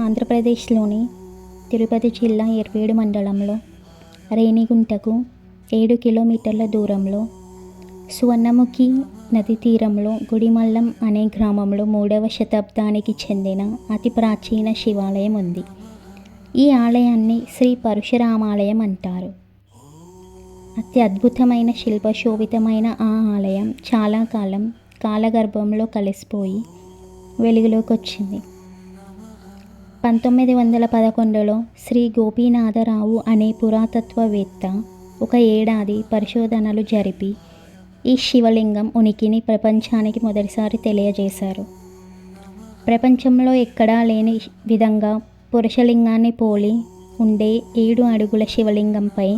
ఆంధ్రప్రదేశ్లోని తిరుపతి జిల్లా ఎర్వేడు మండలంలో రేణిగుంటకు ఏడు కిలోమీటర్ల దూరంలో సువర్ణముఖి నది తీరంలో గుడిమల్లం అనే గ్రామంలో మూడవ శతాబ్దానికి చెందిన అతి ప్రాచీన శివాలయం ఉంది. ఈ ఆలయాన్ని శ్రీ పరశురామాలయం అంటారు. అతి అద్భుతమైన శిల్పశోభితమైన ఆ ఆలయం చాలా కాలం కాలగర్భంలో కలిసిపోయి వెలుగులోకి వచ్చింది. పంతొమ్మిది వందల పదకొండులో శ్రీ గోపీనాథరావు అనే పురాతత్వవేత్త ఒక ఏడాది పరిశోధనలు జరిపి ఈ శివలింగం ఉనికిని ప్రపంచానికి మొదటిసారి తెలియజేశారు. ప్రపంచంలో ఎక్కడా లేని విధంగా పురుషలింగాన్ని పోలి ఉండే ఏడు అడుగుల శివలింగంపై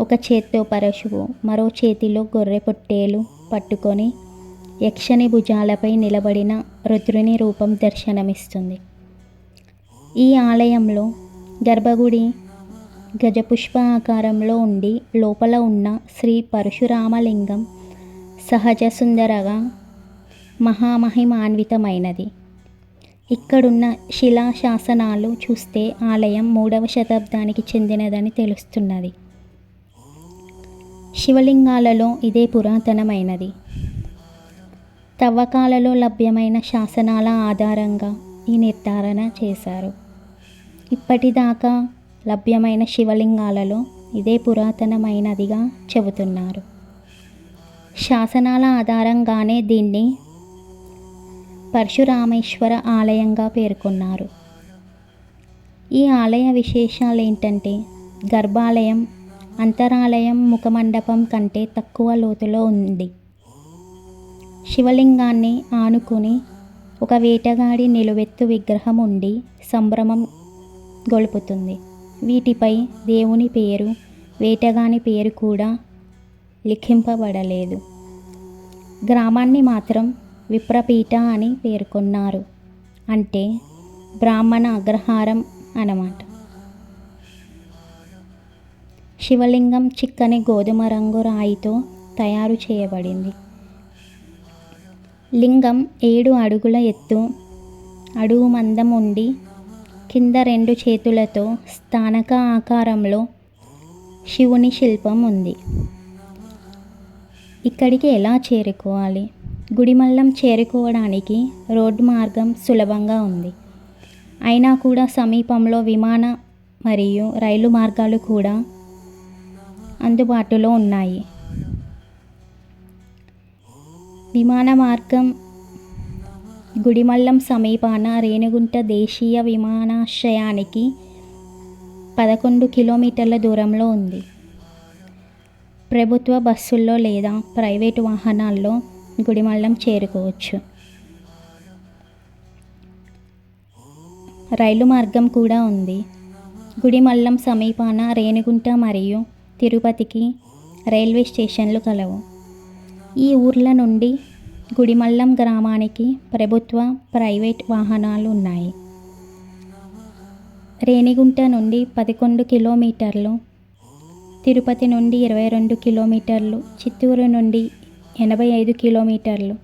ఒక చేత్తో పరశువు మరో చేతిలో గొర్రె పొట్టేలు పట్టుకొని యక్షని భుజాలపై నిలబడిన రుద్రుని రూపం దర్శనమిస్తుంది. ఈ ఆలయంలో గర్భగుడి గజపుష్ప ఆకారంలో ఉండి లోపల ఉన్న శ్రీ పరశురామలింగం సహజ సుందరగా మహామహిమాన్వితమైనది. ఇక్కడున్న శిలా శాసనాలు చూస్తే ఆలయం మూడవ శతాబ్దానికి చెందినదని తెలుస్తున్నది. శివలింగాలలో ఇదే పురాతనమైనది. తవ్వకాలలో లభ్యమైన శాసనాల ఆధారంగా ఈ నిర్ధారణ చేశారు. ఇప్పటిదాకా లభ్యమైన శివలింగాలలో ఇదే పురాతనమైనదిగా చెబుతున్నారు. శాసనాల ఆధారంగానే దీన్ని పరశురామేశ్వర ఆలయంగా పేర్కొన్నారు. ఈ ఆలయ విశేషాలు ఏంటంటే గర్భాలయం అంతరాలయం ముఖమండపం కంటే తక్కువ లోతులో ఉంది. శివలింగాన్ని ఆనుకుని ఒక వేటగాడి నిలువెత్తు విగ్రహం ఉండి సంభ్రమం గొలుపుతుంది. వీటిపై దేవుని పేరు వేటగాని పేరు కూడా లిఖింపబడలేదు. గ్రామాన్ని మాత్రం విప్రపీఠ అని పేర్కొన్నారు. అంటే బ్రాహ్మణ అగ్రహారం అన్నమాట. శివలింగం చిక్కని గోధుమ రంగు రాయితో తయారు చేయబడింది. లింగం ఏడు అడుగుల ఎత్తు అడుగు మందం ఉండి కింద రెండు చేతులతో స్థానక ఆకారంలో శివుని శిల్పం ఉంది. ఇక్కడికి ఎలా చేరుకోవాలి? గుడిమల్లం చేరుకోవడానికి రోడ్డు మార్గం సులభంగా ఉంది. అయినా కూడా సమీపంలో విమాన మరియు రైలు మార్గాలు కూడా అందుబాటులో ఉన్నాయి. విమాన మార్గం గుడిమల్లం సమీపాన రేణిగుంట దేశీయ విమానాశ్రయానికి పదకొండు కిలోమీటర్ల దూరంలో ఉంది. ప్రభుత్వ బస్సుల్లో లేదా ప్రైవేటు వాహనాల్లో గుడిమల్లం చేరుకోవచ్చు. రైలు మార్గం కూడా ఉంది. గుడిమల్లం సమీపాన రేణిగుంట మరియు తిరుపతికి రైల్వే స్టేషన్లు కలవు. ఈ ఊర్ల నుండి గుడిమల్లం గ్రామానికి ప్రభుత్వ ప్రైవేట్ వాహనాలు ఉన్నాయి రేణిగుంట నుండి పదకొండు కిలోమీటర్లు తిరుపతి నుండి ఇరవై రెండు కిలోమీటర్లు చిత్తూరు నుండి ఎనభై ఐదు కిలోమీటర్లు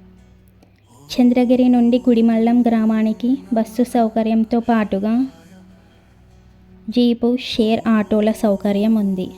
చంద్రగిరి నుండి గుడిమల్లం గ్రామానికి బస్సు సౌకర్యంతో పాటుగా జీపు షేర్ ఆటోల సౌకర్యం ఉంది